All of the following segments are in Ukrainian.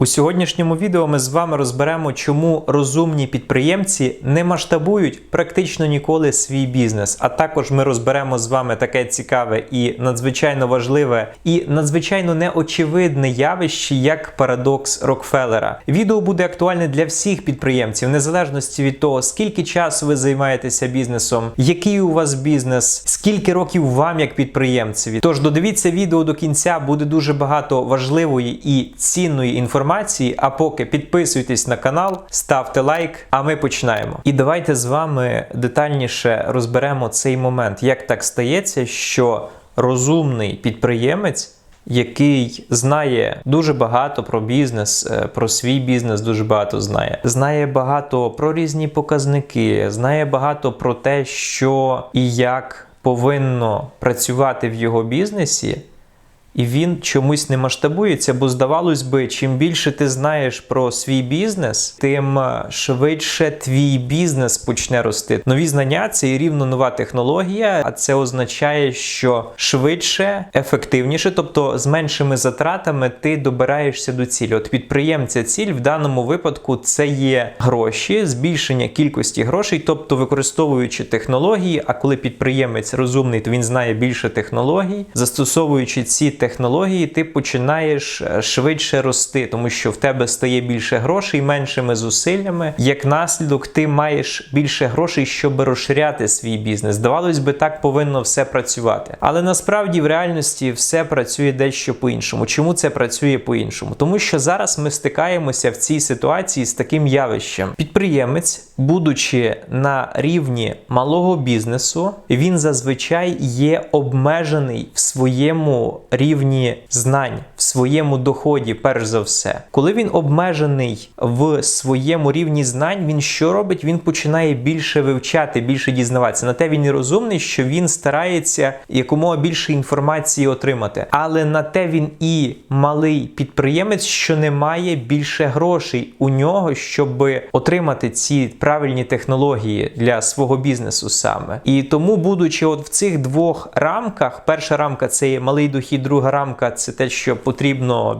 У сьогоднішньому відео ми з вами розберемо, чому розумні підприємці не масштабують практично ніколи свій бізнес. А також ми розберемо з вами таке цікаве і надзвичайно важливе і надзвичайно неочевидне явище, як парадокс Рокфеллера. Відео буде актуальне для всіх підприємців, незалежності від того, скільки часу ви займаєтеся бізнесом, який у вас бізнес, скільки років вам як підприємцеві. Тож додивіться відео до кінця, буде дуже багато важливої і цінної інформації. А поки підписуйтесь на канал, ставте лайк, а ми починаємо. І давайте з вами детальніше розберемо цей момент, як так стається, що розумний підприємець. Який знає дуже багато про бізнес, е, про свій бізнес дуже багато знає. Знає багато про різні показники, знає багато про те, що і як повинно працювати в його бізнесі. І він чомусь не масштабується, бо здавалось би, чим більше ти знаєш про свій бізнес, тим е, швидше твій бізнес почне рости. Нові знання це і рівно нова технологія, а це означає, що швидше, ефективніше, тобто з меншими затратами, ти добираєшся до цілі. От підприємця ціль в даному випадку це є гроші, збільшення кількості грошей, тобто використовуючи технології. А коли підприємець розумний, то він знає більше технологій, застосовуючи ці технології, ти починаєш е, швидше рости, тому що в тебе стає більше грошей, меншими зусиллями. Як наслідок, ти маєш більше грошей, щоб розширяти свій бізнес. Здавалось би, так повинно все працювати. Але насправді в реальності все працює дещо по-іншому. Чому це працює по-іншому? Тому що зараз ми стикаємося в цій ситуації з таким явищем. Підприємець, будучи на рівні малого бізнесу, він зазвичай є обмежений в своєму рівні знань, своєму доході, перш за все. Коли він обмежений в своєму рівні знань, він що робить? Він починає більше вивчати, більше дізнаватися. На те він і розумний, що він старається якомога більше інформації отримати. Але на те він і малий підприємець, що не має більше грошей у нього, щоб отримати ці правильні технології для свого бізнесу саме. І тому, будучи от в цих двох рамках, перша рамка це є малий дохід, друга рамка це те, що потрібно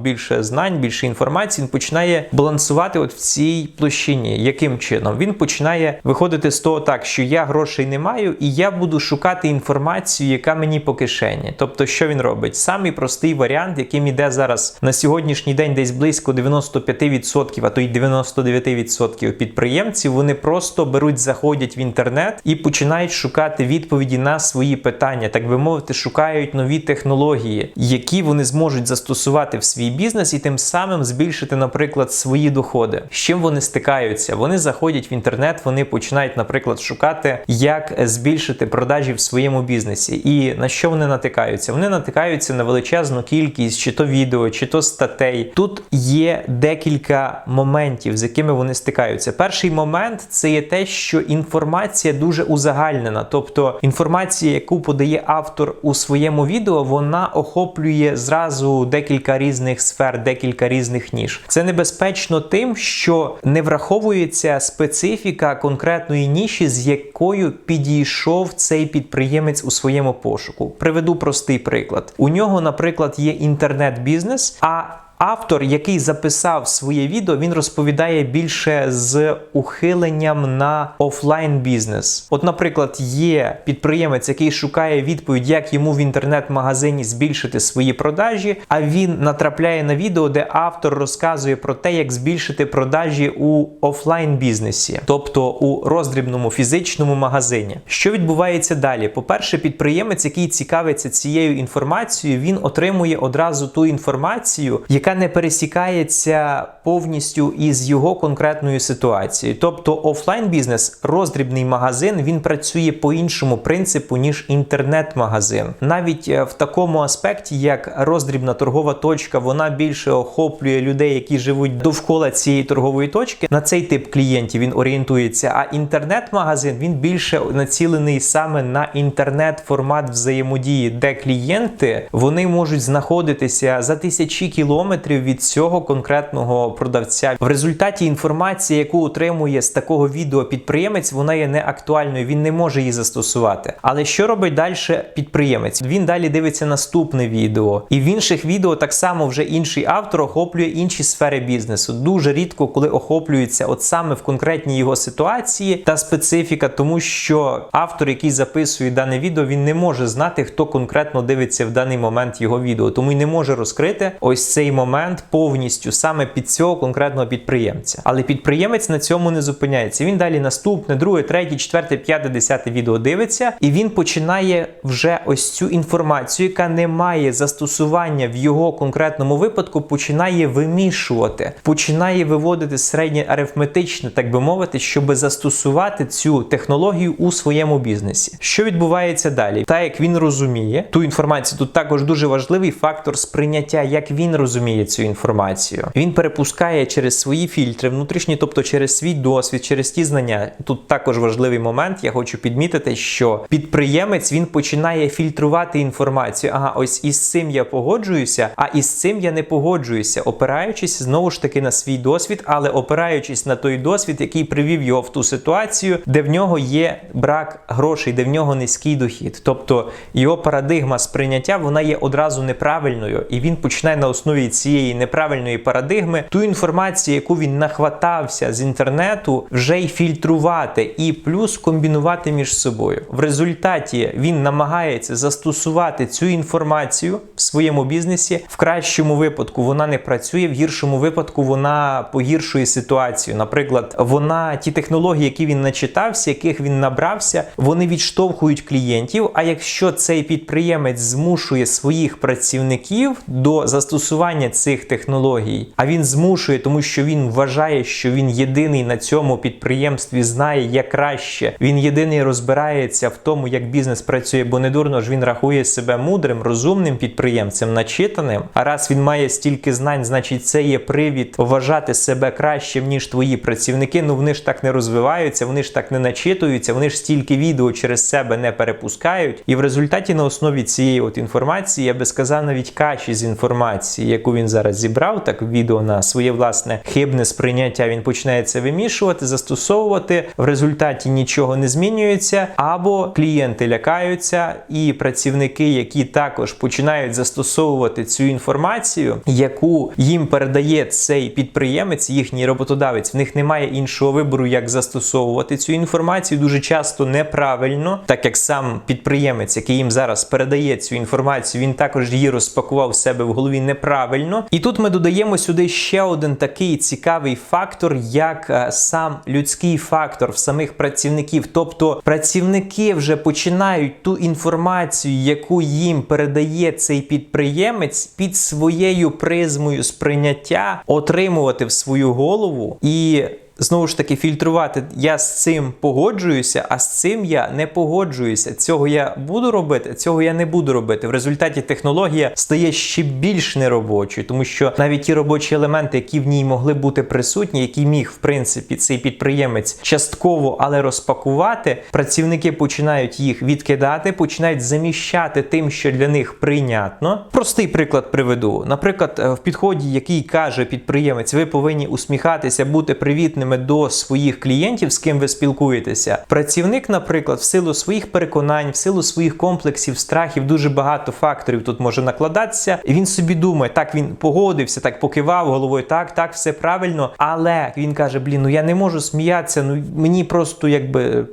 більше знань, більше інформації. Він починає балансувати от в цій площині. Яким чином? Він починає виходити з того, так що я грошей не маю, і я буду шукати інформацію, яка мені по кишені. Тобто, що він робить? Самий простий варіант, яким іде зараз на сьогоднішній день, десь близько 95%, а то й 99% підприємців, вони просто беруть, заходять в інтернет і починають шукати відповіді на свої питання, так би мовити, шукають нові технології, які вони зможуть застосувати в свій бізнес і тим самим збільшити, наприклад, свої доходи. З чим вони стикаються? Вони заходять в інтернет, вони починають, наприклад, шукати, як збільшити продажі в своєму бізнесі. І на що вони натикаються? Вони натикаються на величезну кількість чи то відео, чи то статей. Тут є декілька моментів, з якими вони стикаються. Перший момент це є те, що інформація дуже узагальнена, тобто інформація, яку подає автор у своєму відео, вона охоплює зразу декілька різних сфер, декілька різних ніж. Це небезпечно тим, що не враховується специфіка конкретної ніші, з якою підійшов цей підприємець у своєму пошуку. Приведу простий приклад. У нього, наприклад, є інтернет-бізнес, а Автор, який записав своє відео, він розповідає більше з ухиленням на офлайн бізнес. От, наприклад, є підприємець, який шукає відповідь, як йому в інтернет-магазині збільшити свої продажі. А він натрапляє на відео, де автор розказує про те, як збільшити продажі у офлайн бізнесі, тобто у роздрібному фізичному магазині. Що відбувається далі? По-перше, підприємець, який цікавиться цією інформацією, він отримує одразу ту інформацію, яка не пересікається повністю із його конкретною ситуацією. Тобто офлайн бізнес, роздрібний магазин, він працює по іншому принципу, ніж інтернет-магазин. Навіть е, в такому аспекті, як роздрібна торгова точка, вона більше охоплює людей, які живуть довкола цієї торгової точки. На цей тип клієнтів він орієнтується. А інтернет-магазин він більше націлений саме на інтернет-формат взаємодії, де клієнти вони можуть знаходитися за тисячі кілометрів кілометрів від цього конкретного продавця. В результаті інформація, яку отримує з такого відео підприємець, вона є неактуальною. Він не може її застосувати. Але що робить далі підприємець? Він далі дивиться наступне відео, і в інших відео так само вже інший автор охоплює інші сфери бізнесу. Дуже рідко, коли охоплюється от саме в конкретній його ситуації та специфіка, тому що автор, який записує дане відео, він не може знати, хто конкретно дивиться в даний момент його відео, тому й не може розкрити ось цей момент повністю саме під цього конкретного підприємця. Але підприємець на цьому не зупиняється. Він далі наступне, друге, третє, четверте, п'яте, десяте відео дивиться, і він починає вже ось цю інформацію, яка не має застосування в його конкретному випадку, починає вимішувати, починає виводити середнє арифметичне, так би мовити, щоб застосувати цю технологію у своєму бізнесі. Що відбувається далі? Так як він розуміє ту інформацію, тут також дуже важливий фактор сприйняття, як він розуміє цю інформацію. Він перепускає через свої фільтри внутрішні, тобто через свій досвід, через ті знання. Тут також важливий момент. Я хочу підмітити, що підприємець він починає фільтрувати інформацію. Ага, ось із цим я погоджуюся, а із цим я не погоджуюся, опираючись знову ж таки на свій досвід, але опираючись на той досвід, який привів його в ту ситуацію, де в нього є брак грошей, де в нього низький дохід. Тобто його парадигма сприйняття вона є одразу неправильною, і він починає на основі цієї неправильної парадигми ту інформацію, яку він нахватався з інтернету, вже й фільтрувати і плюс комбінувати між собою. В результаті він намагається застосувати цю інформацію в своєму бізнесі. В кращому випадку вона не працює, в гіршому випадку вона погіршує ситуацію. Наприклад, вона ті технології, які він начитався, яких він набрався, вони відштовхують клієнтів. А якщо цей підприємець змушує своїх працівників до застосування цих технологій, а він змушує, тому що він вважає, що він єдиний на цьому підприємстві знає як краще. Він єдиний розбирається в тому, як бізнес працює, бо не дурно ж він рахує себе мудрим, розумним підприємцем, начитаним. А раз він має стільки знань, значить це є привід вважати себе кращим ніж твої працівники. Ну вони ж так не розвиваються, вони ж так не начитуються, вони ж стільки відео через себе не перепускають. І в результаті на основі цієї от інформації я би сказав навіть каші з інформації, яку він зараз зібрав, так відео на своє власне хибне сприйняття. Він починає це вимішувати, застосовувати. В результаті нічого не змінюється, або клієнти лякаються, і працівники, які також починають застосовувати цю інформацію, яку їм передає цей підприємець, їхній роботодавець. В них немає іншого вибору, як застосовувати цю інформацію. Дуже часто неправильно, так як сам підприємець, який їм зараз передає цю інформацію, він також її розпакував в себе в голові неправильно. І тут ми додаємо сюди ще один такий цікавий фактор, як е, сам людський фактор в самих працівників. Тобто працівники вже починають ту інформацію, яку їм передає цей підприємець, під своєю призмою сприйняття отримувати в свою голову і. Знову ж таки, фільтрувати я з цим погоджуюся, а з цим я не погоджуюся. Цього я буду робити, цього я не буду робити. В результаті технологія стає ще більш неробочою, тому що навіть ті робочі елементи, які в ній могли бути присутні, які міг в принципі цей підприємець частково, але розпакувати, працівники починають їх відкидати, починають заміщати тим, що для них прийнятно. Простий приклад приведу. Наприклад, в підході, який каже підприємець, ви повинні усміхатися, бути привітним до своїх клієнтів, з ким ви спілкуєтеся. Працівник, наприклад, в силу своїх переконань, в силу своїх комплексів, страхів, дуже багато факторів тут може накладатися. І він собі думає, так він погодився, так покивав головою, так, так, все правильно. Але він каже: Блін, ну я не можу сміятися, ну мені просто якби.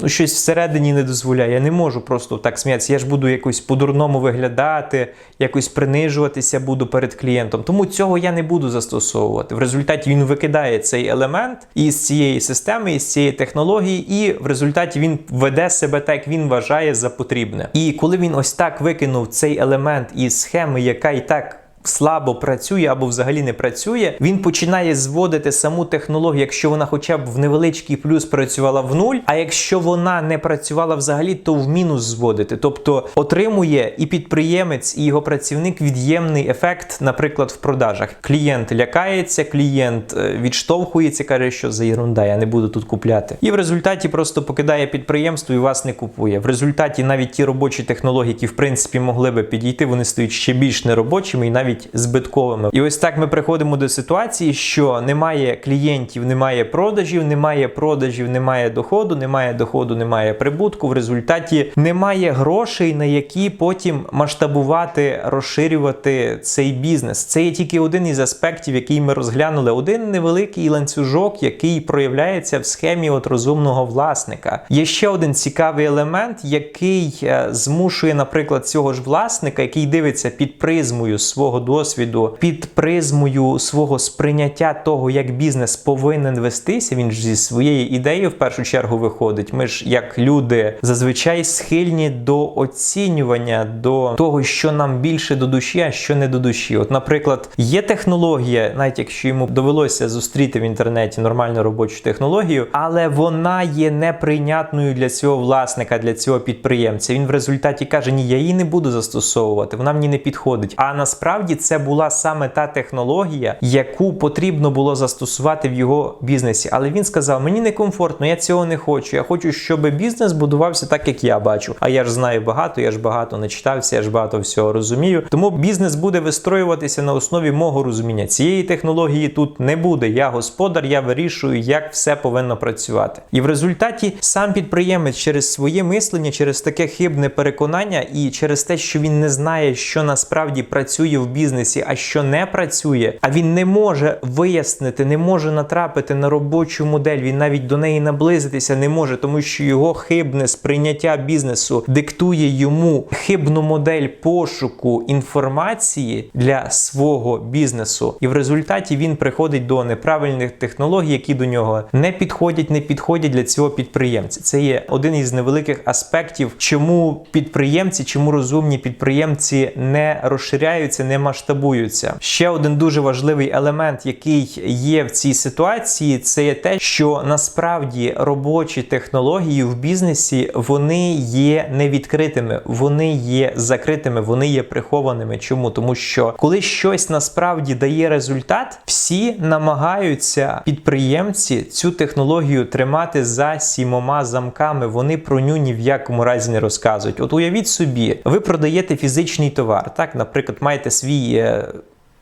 Ну, щось всередині не дозволяє. Я не можу просто так сміятися. Я ж буду якось по-дурному виглядати, якось принижуватися буду перед клієнтом. Тому цього я не буду застосовувати. В результаті він викидає цей елемент із цієї системи, із цієї технології, і в результаті він веде себе так, як він вважає за потрібне. І коли він ось так викинув цей елемент із схеми, яка і так слабо працює або взагалі не працює, він починає зводити саму технологію, якщо вона хоча б в невеличкий плюс працювала в нуль, а якщо вона не працювала взагалі, то в мінус зводити. Тобто отримує і підприємець, і його працівник від'ємний ефект, наприклад, в продажах. Клієнт лякається, клієнт е, відштовхується, каже, що за ерунда, я не буду тут купляти. І в результаті просто покидає підприємство і вас не купує. В результаті навіть ті робочі технології, які в принципі могли би підійти, вони стають ще більш неробочими і навіть навіть збитковими. І ось так ми приходимо до ситуації, що немає клієнтів, немає продажів, немає продажів, немає доходу, немає доходу, немає прибутку. В результаті немає грошей, на які потім масштабувати, розширювати цей бізнес. Це є тільки один із аспектів, який ми розглянули. Один невеликий ланцюжок, який проявляється в схемі от розумного власника. Є ще один цікавий елемент, який е, змушує, наприклад, цього ж власника, який дивиться під призмою свого досвіду, під призмою свого сприйняття того, як бізнес повинен вестися. Він ж зі своєї ідеї в першу чергу виходить. Ми ж, як люди, зазвичай схильні до оцінювання, до того, що нам більше до душі, а що не до душі. От, наприклад, є технологія, навіть якщо йому довелося зустріти в інтернеті нормальну робочу технологію, але вона є неприйнятною для цього власника, для цього підприємця. Він в результаті каже: Ні, я її не буду застосовувати, вона мені не підходить. А насправді це була саме та технологія, яку потрібно було застосувати в його бізнесі. Але він сказав: Мені некомфортно, я цього не хочу. Я хочу, щоб бізнес будувався так, як я бачу. А я ж знаю багато, я ж багато начитався, я ж багато всього розумію. Тому бізнес буде вистроюватися на основі мого розуміння. Цієї технології тут не буде. Я господар, я вирішую, як все повинно працювати. І в результаті сам підприємець через своє мислення, через таке хибне переконання і через те, що він не знає, що насправді працює в бізнесі, а що не працює, а він не може вияснити, не може натрапити на робочу модель. Він навіть до неї наблизитися не може, тому що його хибне сприйняття бізнесу диктує йому хибну модель пошуку інформації для свого бізнесу, і в результаті він приходить до неправильних технологій, які до нього не підходять, не підходять для цього підприємця. Це є один із невеликих аспектів, чому підприємці, чому розумні підприємці не розширяються, не масштабуються. Ще один дуже важливий елемент, який є в цій ситуації, це є те, що насправді робочі технології в бізнесі вони є невідкритими, вони є закритими, вони є прихованими. Чому? Тому що коли щось насправді дає результат, всі намагаються підприємці цю технологію тримати за сімома замками. Вони про ню ні в якому разі не розказують. От уявіть собі, ви продаєте фізичний товар. Так, наприклад, маєте свій. Е,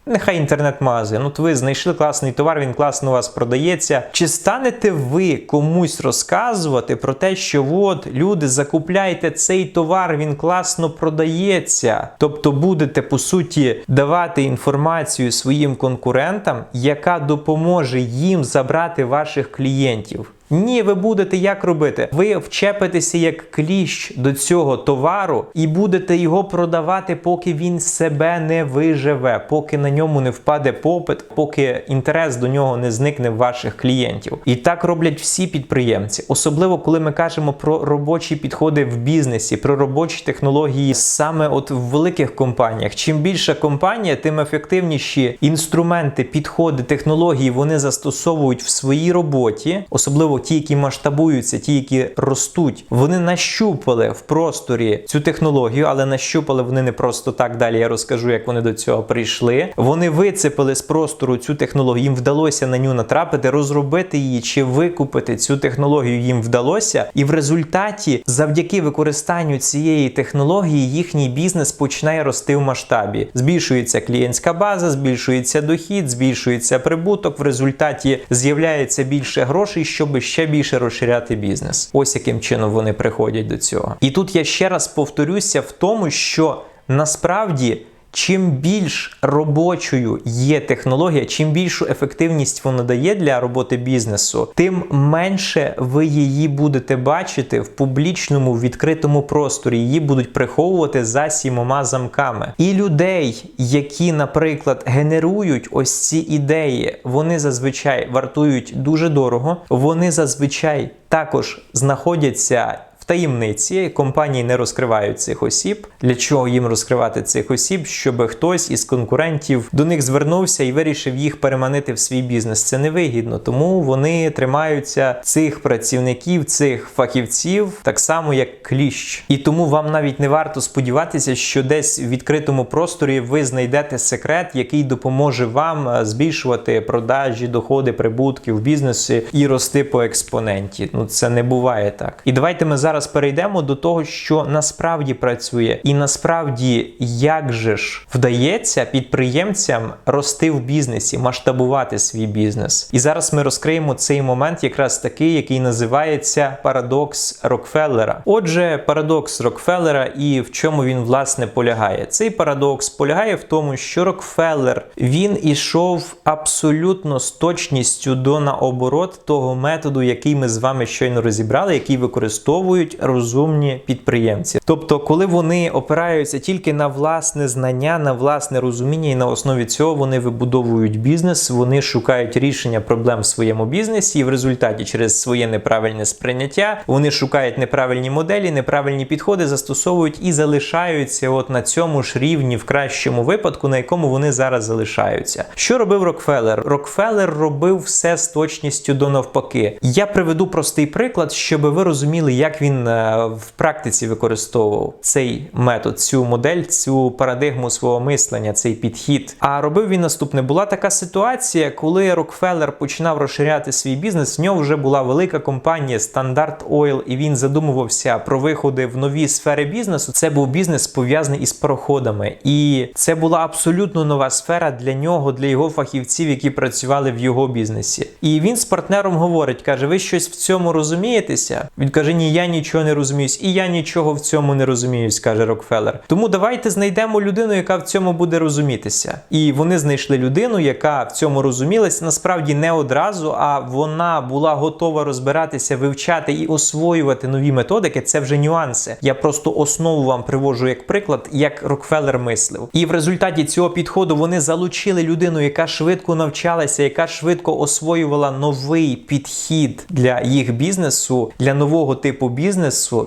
Нехай інтернет-магазин. От ви знайшли класний товар, він класно у вас продається. Чи станете ви комусь розказувати про те, що от люди закупляйте цей товар, він класно продається? Тобто будете по суті давати інформацію своїм конкурентам, яка допоможе їм забрати ваших клієнтів. Ні, ви будете як робити? Ви вчепитеся як кліщ до цього товару і будете його продавати, поки він себе не виживе, поки на ньому не впаде попит, поки інтерес до нього не зникне в ваших клієнтів. І так роблять всі підприємці, особливо коли ми кажемо про робочі підходи в бізнесі, про робочі технології саме от в великих компаніях. Чим більша компанія, тим ефективніші інструменти, підходи, технології вони застосовують в своїй роботі, особливо ті, які масштабуються, ті, які ростуть, вони нащупали в просторі цю технологію, але нащупали вони не просто так. Далі я розкажу, як вони до цього прийшли. Вони вицепили з простору цю технологію. Їм вдалося на ню натрапити, розробити її чи викупити цю технологію. Їм вдалося, і в результаті, завдяки використанню цієї технології, їхній бізнес починає рости в масштабі. Збільшується клієнтська база, збільшується дохід, збільшується прибуток. В результаті з'являється більше грошей, щоб ще більше розширяти бізнес. Ось яким чином вони приходять до цього. І тут я ще раз повторюся в тому, що насправді. Чим більш робочою є технологія, чим більшу ефективність вона дає для роботи бізнесу, тим менше ви її будете бачити в публічному відкритому просторі. Її будуть приховувати за сімома замками. І людей, які, наприклад, генерують ось ці ідеї, вони зазвичай вартують дуже дорого. Вони зазвичай також знаходяться таємниці компанії не розкривають цих осіб. Для чого їм розкривати цих осіб? Щоб хтось із конкурентів до них звернувся і вирішив їх переманити в свій бізнес. Це невигідно, тому вони тримаються цих працівників, цих фахівців так само, як кліщ. І тому вам навіть не варто сподіватися, що десь в відкритому просторі ви знайдете секрет, який допоможе вам е, збільшувати продажі, доходи, прибутки в бізнесі і рости по експоненті. Ну це не буває так. І давайте ми зараз зараз перейдемо до того, що насправді працює, і насправді як же ж вдається підприємцям рости в бізнесі, масштабувати свій бізнес. І зараз ми розкриємо цей момент, якраз такий, який називається парадокс Рокфеллера. Отже, парадокс Рокфеллера і в чому він власне полягає. Цей парадокс полягає в тому, що Рокфеллер він ішов абсолютно з точністю до наоборот того методу, який ми з вами щойно розібрали, який використовують розумні підприємці. Тобто, коли вони опираються тільки на власне знання, на власне розуміння, і на основі цього вони вибудовують бізнес, вони шукають рішення проблем в своєму бізнесі, і в результаті через своє неправильне сприйняття вони шукають неправильні моделі, неправильні підходи, застосовують і залишаються от на цьому ж рівні в кращому випадку, на якому вони зараз залишаються. Що робив Рокфеллер? Рокфеллер робив все з точністю до навпаки. Я приведу простий приклад, щоб ви розуміли, як він е, в практиці використовував цей метод, цю модель, цю парадигму свого мислення, цей підхід. А робив він наступне: була така ситуація, коли Рокфеллер починав розширяти свій бізнес. В нього вже була велика компанія Standard Oil, і він задумувався про виходи в нові сфери бізнесу. Це був бізнес пов'язаний із пароходами, і це була абсолютно нова сфера для нього, для його фахівців, які працювали в його бізнесі. І він з партнером говорить: каже: Ви щось в цьому розумієтеся? Він каже: Ні, я нічого не розуміюсь, і я нічого в цьому не розуміюсь, каже Рокфеллер. Тому давайте знайдемо людину, яка в цьому буде розумітися. І вони знайшли людину, яка в цьому розумілася. Насправді не одразу, а вона була готова розбиратися, вивчати і освоювати нові методики. Це вже нюанси. Я просто основу вам привожу як приклад, як Рокфеллер мислив. І в результаті цього підходу вони залучили людину, яка швидко навчалася, яка швидко освоювала новий підхід для їх бізнесу, для нового типу бізнесу,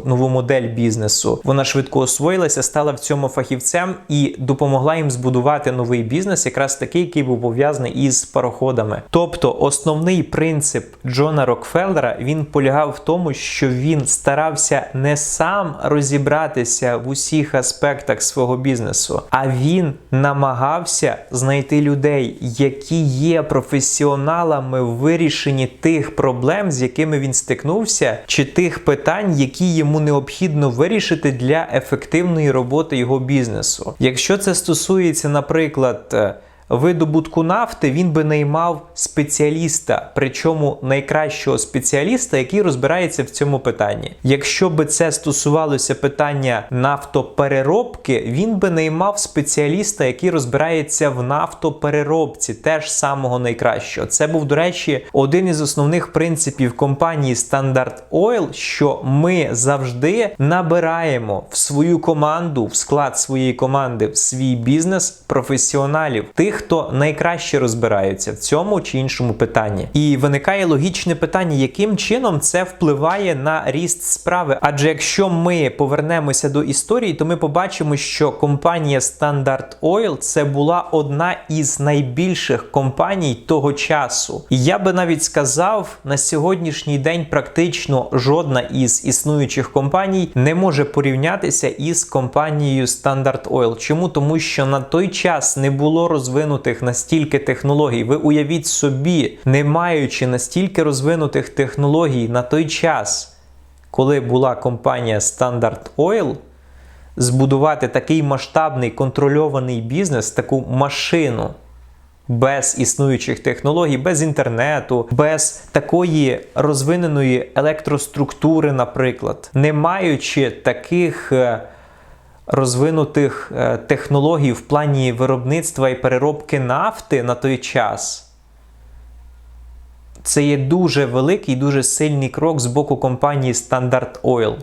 нову модель бізнесу. Вона швидко освоїлася, стала в цьому фахівцем і допомогла їм збудувати новий бізнес, якраз такий, який був пов'язаний із пароходами. Тобто, основний принцип Джона Рокфеллера він полягав в тому, що він старався не сам розібратися в усіх аспектах свого бізнесу, а він намагався знайти людей, які є професіоналами в вирішенні тих проблем, з якими він стикнувся, чи тих питань, які йому необхідно вирішити для ефективної роботи його бізнесу. Якщо це стосується, наприклад, е, видобутку нафти, він би наймав спеціаліста, причому найкращого спеціаліста, який розбирається в цьому питанні. Якщо би це стосувалося питання нафтопереробки, він би наймав спеціаліста, який розбирається в нафтопереробці, теж самого найкращого. Це був, до речі, один із основних принципів компанії Standard Oil, що ми завжди набираємо в свою команду, в склад своєї команди, в свій бізнес професіоналів, тих, хто найкраще розбирається в цьому чи іншому питанні. І виникає логічне питання, яким чином це впливає на ріст справи. Адже якщо ми повернемося до історії, то ми побачимо, що компанія Standard Oil це була одна із найбільших компаній того часу. І я би навіть сказав, на сьогоднішній день практично жодна із існуючих компаній не може порівнятися із компанією Standard Oil. Чому? Тому що на той час не було розвинутих настільки технологій. Ви уявіть собі, не маючи настільки розвинутих технологій на той час, коли була компанія Standard Oil, збудувати такий масштабний контрольований бізнес, таку машину. Без існуючих технологій, без інтернету, без такої розвиненої електроструктури, наприклад, не маючи таких е, розвинутих е, технологій в плані виробництва і переробки нафти на той час. Це є дуже великий, дуже сильний крок з боку компанії Standard Oil.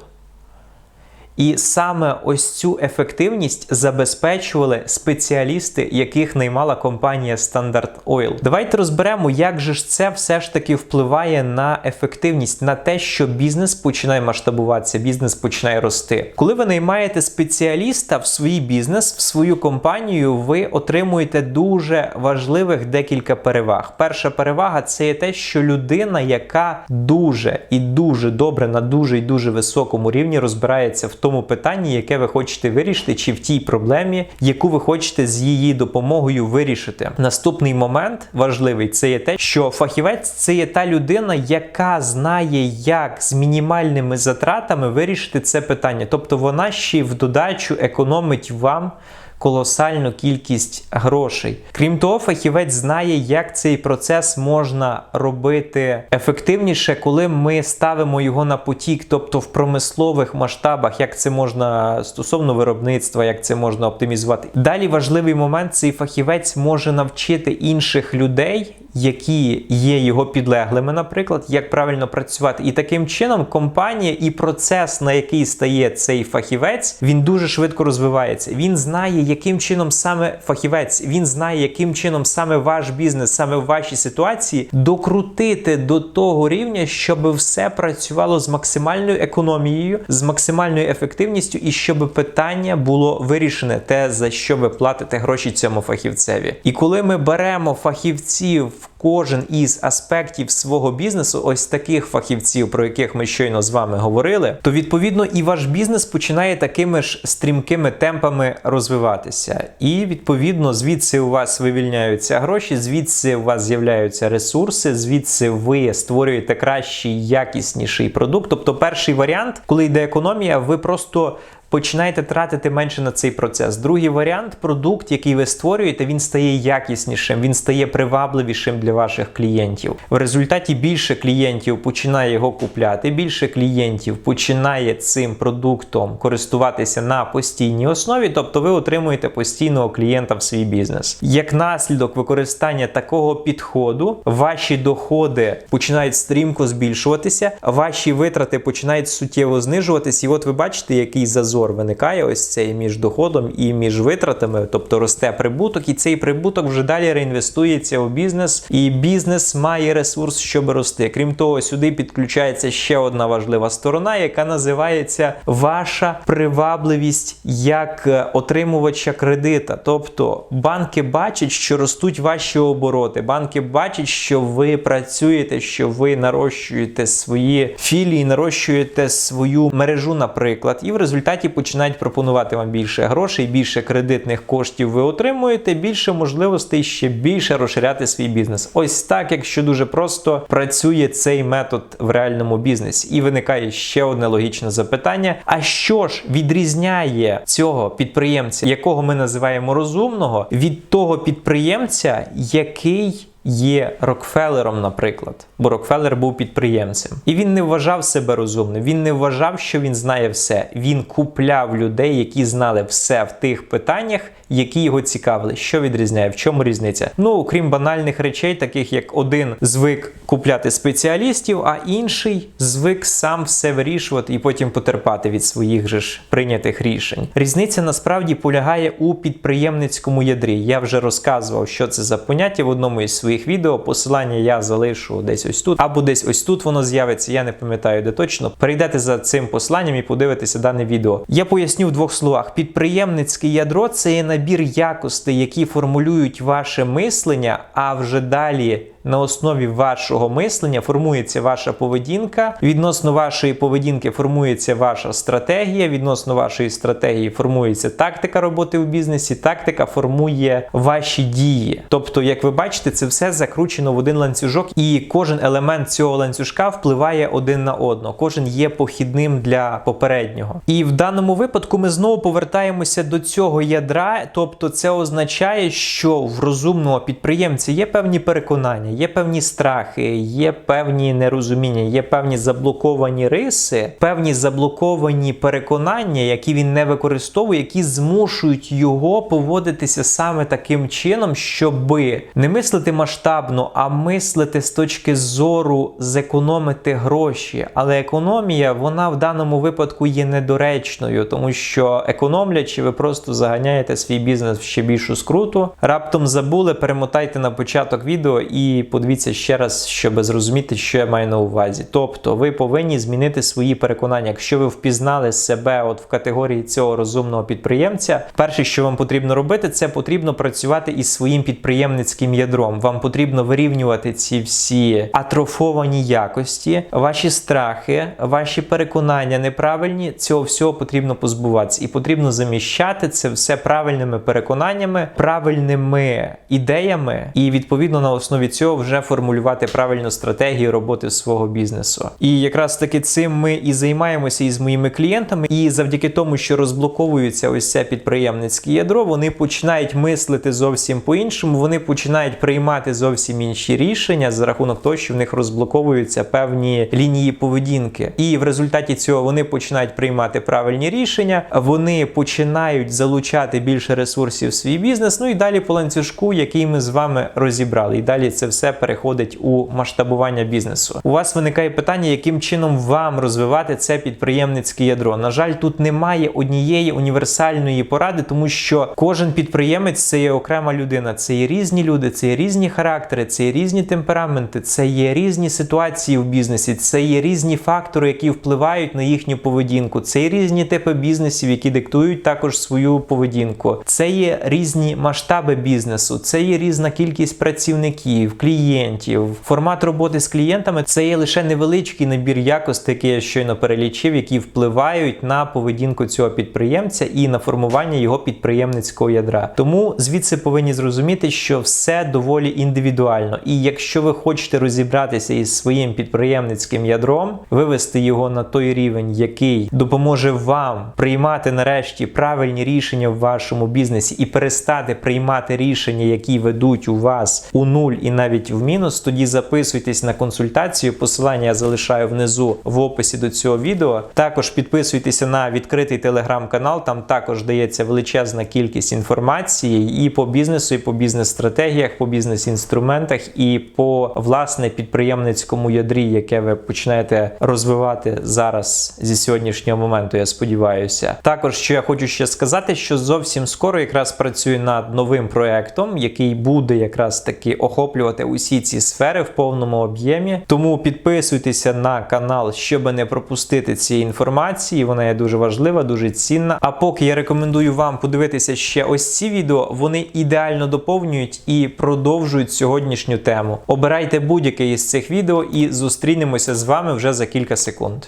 І саме ось цю ефективність забезпечували спеціалісти, яких наймала компанія Standard Oil. Давайте розберемо, як же ж це все ж таки впливає на ефективність, на те, що бізнес починає масштабуватися, бізнес починає рости. Коли ви наймаєте спеціаліста в свій бізнес, в свою компанію, ви отримуєте дуже важливих декілька переваг. Перша перевага це є те, що людина, яка дуже і дуже добре на дуже і дуже високому рівні розбирається в тому, тому питанні, яке ви хочете вирішити, чи в тій проблемі, яку ви хочете з її допомогою вирішити. Наступний момент важливий це є те, що фахівець це є та людина, яка знає, як з мінімальними затратами вирішити це питання. Тобто вона ще в додачу економить вам колосальну кількість грошей. Крім того, фахівець знає, як цей процес можна робити ефективніше, коли ми ставимо його на потік, тобто в промислових масштабах, як це можна стосовно виробництва, як це можна оптимізувати. Далі важливий момент: цей фахівець може навчити інших людей. Які є його підлеглими, наприклад, як правильно працювати, і таким чином компанія і процес, на який стає цей фахівець, він дуже швидко розвивається. Він знає, яким чином саме фахівець, він знає, яким чином саме ваш бізнес, саме в вашій ситуації докрутити до того рівня, щоб все працювало з максимальною економією, з максимальною ефективністю, і щоб питання було вирішене, те за що ви платите гроші цьому фахівцеві. І коли ми беремо фахівців кожен із аспектів свого бізнесу, ось таких фахівців, про яких ми щойно з вами говорили, то відповідно і ваш бізнес починає такими ж стрімкими темпами розвиватися. І відповідно звідси у вас вивільняються гроші, звідси у вас з'являються ресурси, звідси ви створюєте кращий, якісніший продукт. Тобто, перший варіант, коли йде економія, ви просто починаєте тратити менше на цей процес. Другий варіант продукт, який ви створюєте, він стає якіснішим, він стає привабливішим для ваших клієнтів. В результаті більше клієнтів починає його купляти, більше клієнтів починає цим продуктом користуватися на постійній основі, тобто ви отримуєте постійного клієнта в свій бізнес. Як наслідок використання такого підходу, ваші доходи починають стрімко збільшуватися, ваші витрати починають суттєво знижуватися, і от ви бачите, який зазор зазор виникає ось цей між доходом і між витратами, тобто росте прибуток, і цей прибуток вже далі реінвестується у бізнес, і бізнес має ресурс, щоб рости. Крім того, сюди підключається ще одна важлива сторона, яка називається ваша привабливість як е, отримувача кредита. Тобто банки бачать, що ростуть ваші обороти, банки бачать, що ви працюєте, що ви нарощуєте свої філії, нарощуєте свою мережу, наприклад, і в результаті банки починають пропонувати вам більше грошей, більше кредитних коштів ви отримуєте, більше можливостей ще більше розширяти свій бізнес. Ось так, якщо дуже просто працює цей метод в реальному бізнесі. І виникає ще одне логічне запитання: а що ж відрізняє цього підприємця, якого ми називаємо розумного, від того підприємця, який є Рокфелером, наприклад, бо Рокфеллер був підприємцем, і він не вважав себе розумним. Він не вважав, що він знає все. Він купляв людей, які знали все в тих питаннях, які його цікавили. Що відрізняє, в чому різниця? Ну, окрім банальних речей, таких як один звик купляти спеціалістів, а інший звик сам все вирішувати і потім потерпати від своїх же ж прийнятих рішень. Різниця насправді полягає у підприємницькому ядрі. Я вже розказував, що це за поняття в одному із своїх відео. Посилання я залишу десь ось тут, або десь ось тут воно з'явиться. Я не пам'ятаю, де точно. Перейдете за цим посиланням і подивитеся дане відео. Я поясню в двох словах: підприємницьке ядро це є набір якостей, які формулюють ваше мислення, а вже далі на основі вашого мислення формується ваша поведінка. Відносно вашої поведінки формується ваша стратегія. Відносно вашої стратегії формується тактика роботи у бізнесі. Тактика формує ваші дії. Тобто, як ви бачите, це все закручено в один ланцюжок, і кожен елемент цього ланцюжка впливає один на одного. Кожен є похідним для попереднього. І в даному випадку ми знову повертаємося до цього ядра. Тобто, це означає, що в розумного підприємця є певні переконання є певні страхи, є певні нерозуміння, є певні заблоковані риси, певні заблоковані переконання, які він не використовує, які змушують його поводитися саме таким чином, щоби не мислити масштабно, а мислити з точки зору зекономити гроші. Але економія, вона в даному випадку є недоречною, тому що економлячи, ви просто заганяєте свій бізнес в ще більшу скруту. Раптом забули, перемотайте на початок відео і подивіться ще раз, щоб зрозуміти, що я маю на увазі. Тобто, ви повинні змінити свої переконання. Якщо ви впізнали себе от в категорії цього розумного підприємця, перше, що вам потрібно робити, це потрібно працювати із своїм підприємницьким ядром. Вам потрібно вирівнювати ці всі атрофовані якості, ваші страхи, ваші переконання неправильні. Цього всього потрібно позбуватися, і потрібно заміщати це все правильними переконаннями, правильними ідеями, і відповідно на основі цього вже формулювати правильну стратегію роботи свого бізнесу. І якраз таки цим ми і займаємося із моїми клієнтами. І завдяки тому, що розблоковується ось це підприємницьке ядро, вони починають мислити зовсім по-іншому. Вони починають приймати зовсім інші рішення за рахунок того, що в них розблоковуються певні лінії поведінки. І в результаті цього вони починають приймати правильні рішення. Вони починають залучати більше ресурсів в свій бізнес. Ну і далі по ланцюжку, який ми з вами розібрали. І далі це все переходить у масштабування бізнесу. У вас виникає питання, яким чином вам розвивати це підприємницьке ядро. На жаль, тут немає однієї універсальної поради, тому що кожен підприємець це є окрема людина. Це є різні люди, це є різні характери, це є різні темпераменти, це є різні ситуації в бізнесі, це є різні фактори, які впливають на їхню поведінку. Це є різні типи бізнесів, які диктують також свою поведінку. Це є різні масштаби бізнесу, це є різна кількість працівників, клієнтів. Формат роботи з клієнтами це є лише невеличкий набір якостей, який я щойно перелічив, які впливають на поведінку цього підприємця і на формування його підприємницького ядра. Тому звідси повинні зрозуміти, що все доволі індивідуально. І якщо ви хочете розібратися із своїм підприємницьким ядром, вивести його на той рівень, який допоможе вам приймати нарешті правильні рішення в вашому бізнесі і перестати приймати рішення, які ведуть у вас у нуль і навіть в мінус, тоді записуйтесь на консультацію. Посилання я залишаю внизу в описі до цього відео. Також підписуйтеся на відкритий телеграм-канал. Там також дається величезна кількість інформації і по бізнесу, і по бізнес-стратегіях, по бізнес-інструментах, і по власне підприємницькому ядрі, яке ви починаєте розвивати зараз зі сьогоднішнього моменту. Я сподіваюся. Також що я хочу ще сказати, що зовсім скоро якраз працюю над новим проектом, який буде якраз таки охоплювати усі ці сфери в повному об'ємі. Тому підписуйтеся на канал, щоб не пропустити цієї інформації. Вона є дуже важлива, дуже цінна. А поки я рекомендую вам подивитися ще ось ці відео, вони ідеально доповнюють і продовжують сьогоднішню тему. Обирайте будь-яке із цих відео і зустрінемося з вами вже за кілька секунд.